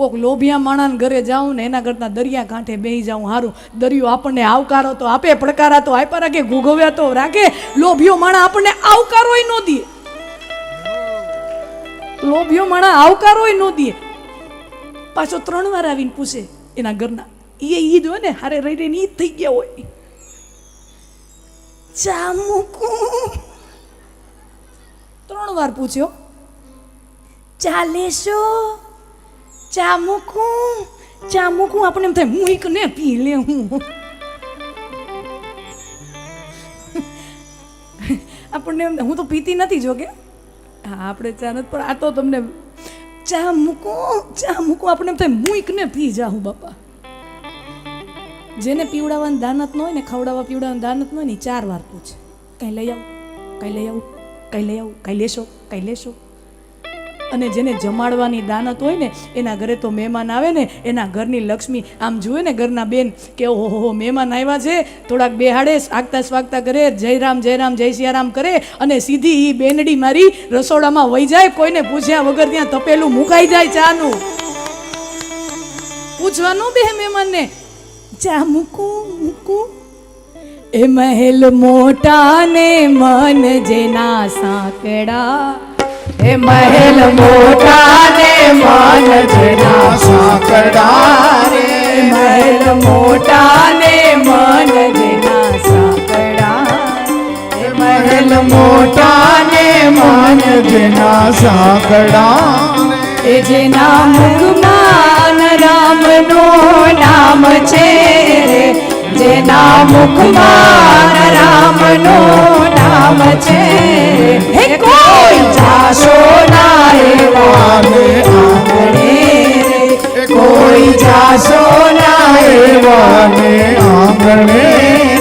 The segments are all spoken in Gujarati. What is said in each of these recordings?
કોક લોભિયા માણાને ઘરે જાઉં ને એના કરતાં દરિયા કાંઠે બેસી જાઉં સારું દરિયો આપણને આવકારો તો આપે, પડકારા તો આપ્યા રાખે, ઘૂઘવ્યા તો રાખે. લોભિયો માણા આપણને આવકારોય ન દે. લોભિયો માણા આવકારોય ન દે. પાછો ત્રણ વાર આવીને પૂછે એના ઘરના. એ ઈદ હોય ને, હારે રહી રહીને ઈદ થઈ ગયા હોય. ચા મૂકું ત્રણ વાર પૂછ્યો ચાલે લેશો ચા મૂકું ચા મૂકું આપણે એમ થાય મૂક ને પી લે હું આપણને એમ હું તો પીતી નથી જો કે હા, આપણે ચા નથી, પણ આ તો તમને ચા મૂકું ચા મૂકું આપણે એમ થાય મૂક ને પી જા હું બાપા. જેને પીવડાવવાની દાનત ન હોય ને, ખવડાવવા પીવડાવવાનું દાનત ન હોય ને ચાર વાર પૂછે, કંઈ લઈ આવું, કંઈ લઈ આવું, કંઈ લઈ આવું, કંઈ લેશો કંઈ લેશો? અને જેને જમાડવાની દાનત હોય ને, એના ઘરે તો મહેમાન આવે ને, એના ઘરની લક્ષ્મી આમ જુએ ને ઘરના બેન કે ઓહો મહેમાન આવ્યા છે, થોડાક બેહાડે આગતા સ્વાગતા કરે, જય રામ જય રામ, જય સિયારામ કરે અને સીધી એ બેનડી મારી રસોડામાં વહી જાય, કોઈને પૂછ્યા વગર ત્યાં તપેલું મુકાઈ જાય ચાનું. પૂછવાનું બે મહેમાનને, ચા મૂકું મૂકું? એ મહેલ મોટા ને મન જેના સાંકડા એ મહેલ મોટા ને મન જેના સાંકડા રે મહેલ મોટા ને મન જેના સાંકડા એ મહેલ મોટા ને મન જેના સાંકડા એ જેના મુખમાં રામનું નામ છે રે. જેના મુખમાં રામનું નામ છે હે કોઈ જાશો ના એવા આને આંગણે. રે કોઈ જાશો ના એવાને આંગણે.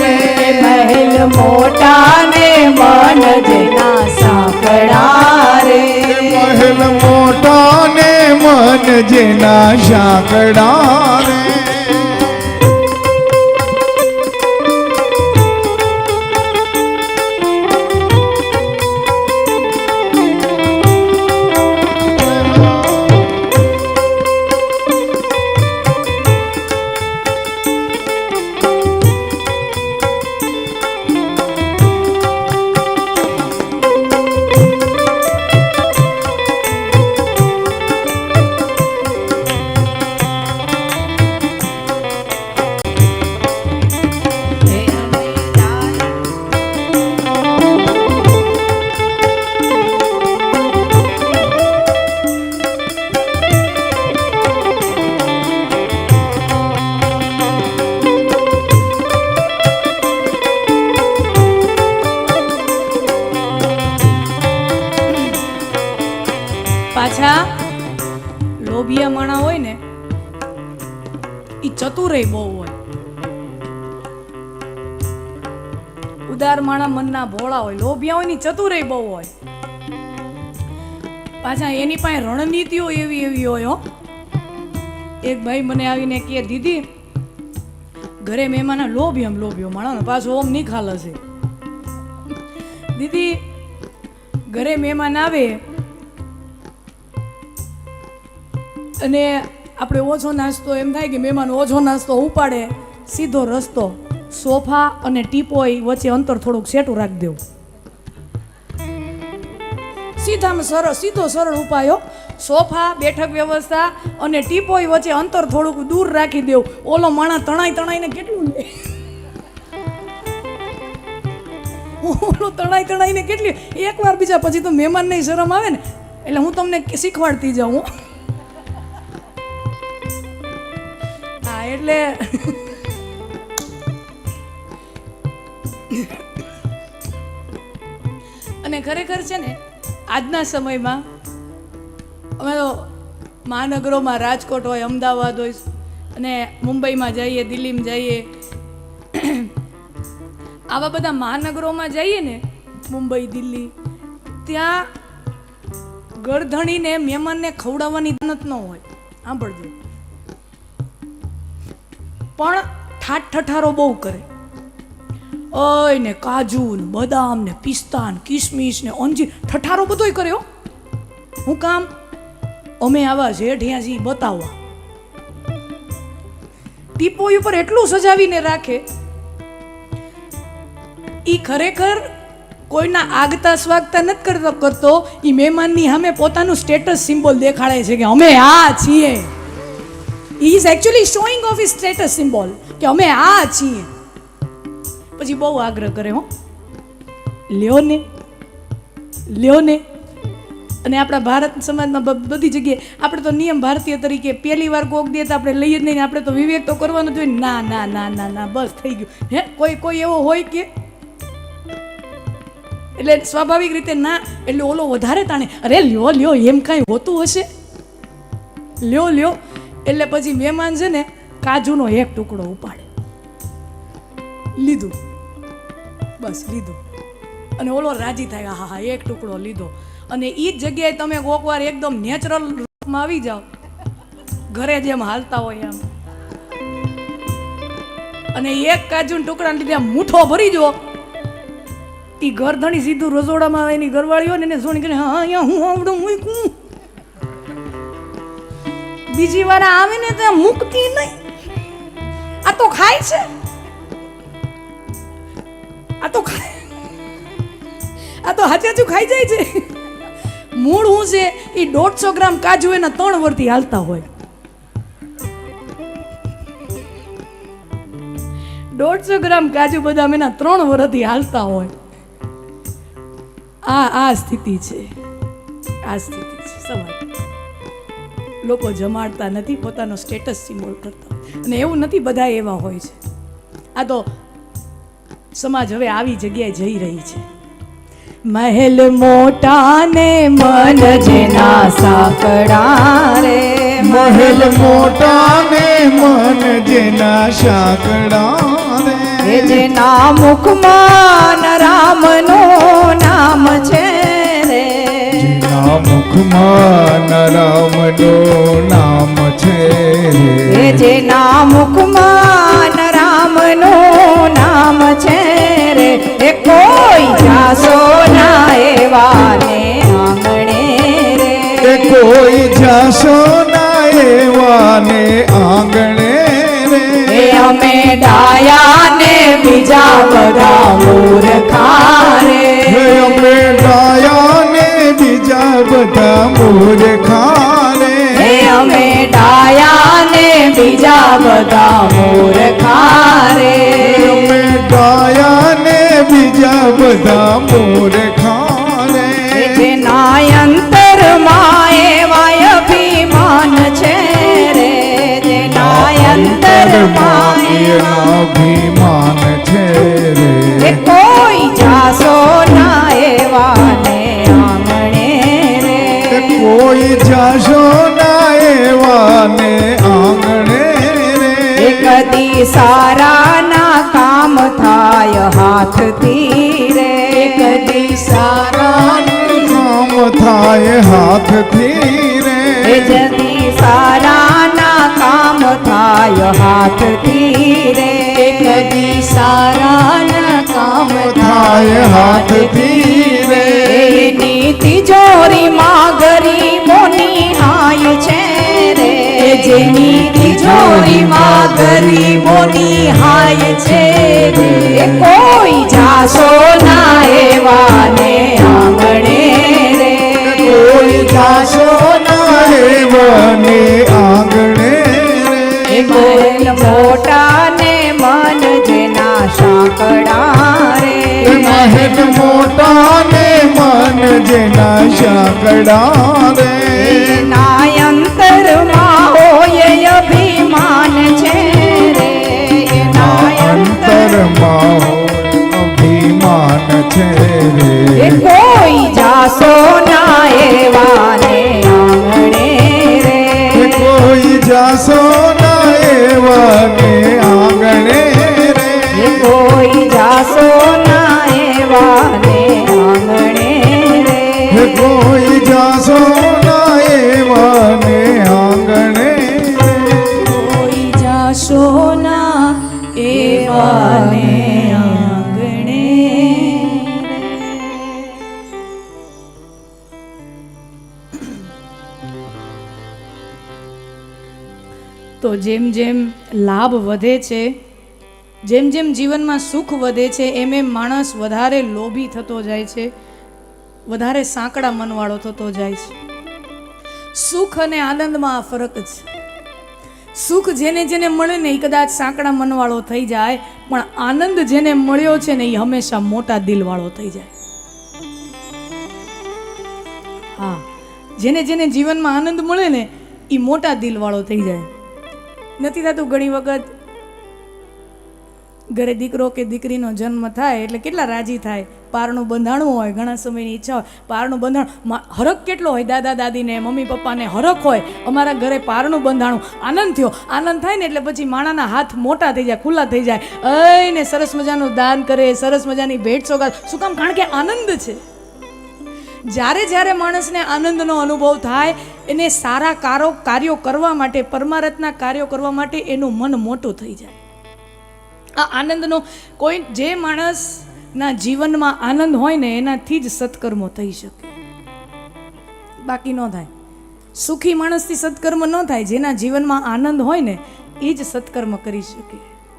રે એ મહેલ મોટા ને મન જેના સાંકડા રે મહેલ મોટા ને મન જેના સાંકડા પાછા લોભિયા માણા હોય ને એ ચતુરય બહુ હોય. ઉદાર માણા મનના ભોળા હોય, લોભિયા હોય ને ચતુરય બહુ હોય. પાછા એની પાસે રણનીતિઓ એવી એવી હોય, હો. એક ભાઈ મને આવીને કહે, દીદી, ઘરે મહેમાન એમ લોભ્યો માણો પાછો ઓમ નિખાલ હશે દીદી, ઘરે મહેમાન આવે અને આપણે ઓછો નાસ્તો, એમ થાય કે મહેમાન ઓછો નાસ્તો ઉપાડે, સીધો રસ્તો, સોફા અને ટીપોય વચ્ચે અંતર થોડુંક સેટું રાખી દેવું. સીધામાં સરળ, સીધો સરળ ઉપાયો. સોફા, બેઠક વ્યવસ્થા અને ટીપોય વચ્ચે અંતર થોડુંક દૂર રાખી દેવું. ઓલો માણા તણાઈ તણાઈને કેટલું લે? ઓલો તણાઈ તણાઈને કેટલી એકવાર બીજા, પછી તો મહેમાનને શરમ આવે ને. એટલે હું તમને શીખવાડતી જાઉં એટલે અને ખરેખર છે ને, આજના સમયમાં અમે તો મહાનગરોમાં રાજકોટ હોય, અમદાવાદ હોય, અને મુંબઈમાં જઈએ, દિલ્હીમાં જઈએ. આવા બધા મહાનગરોમાં જઈએ ને, મુંબઈ, દિલ્હી, ત્યાં ગરધણીને, મહેમાનને ખવડાવવાની દાનત ન હોય. સાંભળજો. પણ ઠાઠ ઠઠારો બહુ કરે. ઓય ને કાજુ ને બદામ ને પિસ્તા ને કિસમિસ ને અંજીર ઠઠારો બધોય કર્યો હું. કામ? અમે આવા છીએ બતાવવા. ટીપોઈ ઉપર એટલું સજાવીને રાખે. ઈ ખરેખર કોઈના આગતા સ્વાગતા નથી કરતો કરતો એ મહેમાનની સામે પોતાનું સ્ટેટસ સિમ્બોલ દેખાડે છે કે અમે આ છીએ. ઈ is actually showing off is status symbol કે અમે આ છીએ પછી બહુ આગ્રહ કરે હો લ્યો ને લ્યો ને અને આપણા ભારત સમાજમાં બધી જગ્યાએ આપણે તો નિયમ ભારતીય તરીકે પહેલી વાર કોક દે તો આપણે લઈએ જ નહીં, આપણે તો વિવેક તો કરવાનો જોઈએ ના ના ના ના ના, બસ થઈ ગયું. હે, કોઈ કોઈ એવો હોય કે? એટલે સ્વાભાવિક રીતે ના, એટલે ઓલો વધારે તાણે, અરે લ્યો લ્યો, એમ કાંઈ હોતું હશે? લ્યો લ્યો. એટલે પછી મહેમાન છે ને કાજુનો એક ટુકડો ઉપાડે. લીધું. બસ લીધું. અને ઓલો રાજી થાય હા હા, એક ટુકડો લીધો. અને એ જ જગ્યાએ તમે કોક વાર એકદમ નેચરલ રૂપમાં આવી જાઓ. ઘરે જેમ હાલતા હોય એમ. અને એક કાજુના ટુકડા લીધે મૂઠો ભરી જો એ ઘરધણી સીધું રસોડામાં એની ઘરવાળી હોય ને એને સોની હા અહીંયા હું આવડું મૂકું બીજી વાર આવે ને ત્યાં મૂકતી નહીં. આ તો ખાય છે. આ તો ખાય. આ તો હાચે હાચું ખાઈ જાય છે. મૂળ હું છે એ દોઢસો ગ્રામ કાજુ એના ત્રણ વર્ષથી હાલતા હોય. દોઢસો ગ્રામ કાજુ બદામ એના ત્રણ વર્ષથી હાલતા હોય. આ આ સ્થિતિ છે. આ સ્થિતિ છે. સમાજ લોકો જમાડતા નથી પોતાનો સ્ટેટસ સિમ્બોલ કરતા. અને એવું નથી બધા એવા હોય છે. આ તો સમાજ હવે આવી જગ્યાએ જઈ રહી છે. મહેલ મોટા ને મન જેના સાકડા રે. મહેલ મોટા ને મન જેના સાકડા રે. જેના મુખમાં રામનું નામ છે. મુખમાં રામનું નામ છે. જેના મુખમાં રામનું નામ છે રે એ કોઈ જાસો ના એવા ને આંગણે રે. એ કોઈ જાસો ના એવા ને આંગણે એ રે અમે ડાયા ને બીજા બધા મૂર્ખા રે. અમે ડાયા બીજા બધા મોર ખાને. અમે ડાયા ને બીજા બધા મોર ખારે અમે ડાયા ને બીજા બધા મોર ખાને. નાયંતર અંતરમાં વાય અભિમાન છે રે નાયંતર એના અભિમાન છે જાશો ના એવા ને આંગણે એ રે કદી સારા ના કામ થાય હાથથી રે કદી સારા કામ થાય હાથથી એ રે જદી સારા ના કામ થાય હાથથી રે કદી સારા ના કામ થાય હાથથી જેની તિજોરીમાં ગરીબોની હાય છે એ કોઈ જાસો ના એવા ને આંગણે રે. કોઈ જાસો ના એવા ને આંગણે રે. મન મોટા ને મન જેના સાંકડા રે. મહેલ મોટા ને મન જેના સાંકડા રે. Lord. તો જેમ જેમ લાભ વધે છે, જેમ જેમ જીવનમાં સુખ વધે છે, એમ એમ માણસ વધારે લોભી થતો જાય છે, વધારે સાંકડા મનવાળો થતો જાય છે. સુખ અને આનંદમાં આ ફરક છે. સુખ જેને જેને મળે ને એ કદાચ સાંકડા મનવાળો થઈ જાય, પણ આનંદ જેને મળ્યો છે ને એ હંમેશા મોટા દિલવાળો થઈ જાય. હા, જેને જેને જીવનમાં આનંદ મળે ને એ મોટા દિલવાળો થઈ જાય. નથી થતું ઘણી વખત ઘરે દીકરો કે દીકરીનો જન્મ થાય એટલે કેટલા રાજી થાય? પારણું બંધાણું હોય, ઘણા સમયની ઈચ્છા હોય. પારણું બંધાણ હરખ કેટલો હોય? દાદા, દાદીને, મમ્મી, પપ્પાને હરખ હોય. અમારા ઘરે પારણું બંધાણું. આનંદ થયો. આનંદ થાય ને એટલે પછી માણાના હાથ મોટા થઈ જાય, ખુલ્લા થઈ જાય. અય સરસ મજાનું દાન કરે, સરસ મજાની ભેટ સોગાદ. શું કામ? કારણ કે આનંદ છે. જ્યારે જ્યારે માણસને આનંદનો અનુભવ થાય એને સારા કારો કાર્યો કરવા માટે, પરમારથના કાર્યો કરવા માટે એનું મન મોટું થઈ જાય. આ આનંદનો કોઈ જે માણસના જીવનમાં આનંદ હોય ને, એનાથી જ સત્કર્મો થઈ શકે. બાકી ન થાય. સુખી માણસથી સત્કર્મ ન થાય. જેના જીવનમાં આનંદ હોય ને, એ જ સત્કર્મ કરી શકે.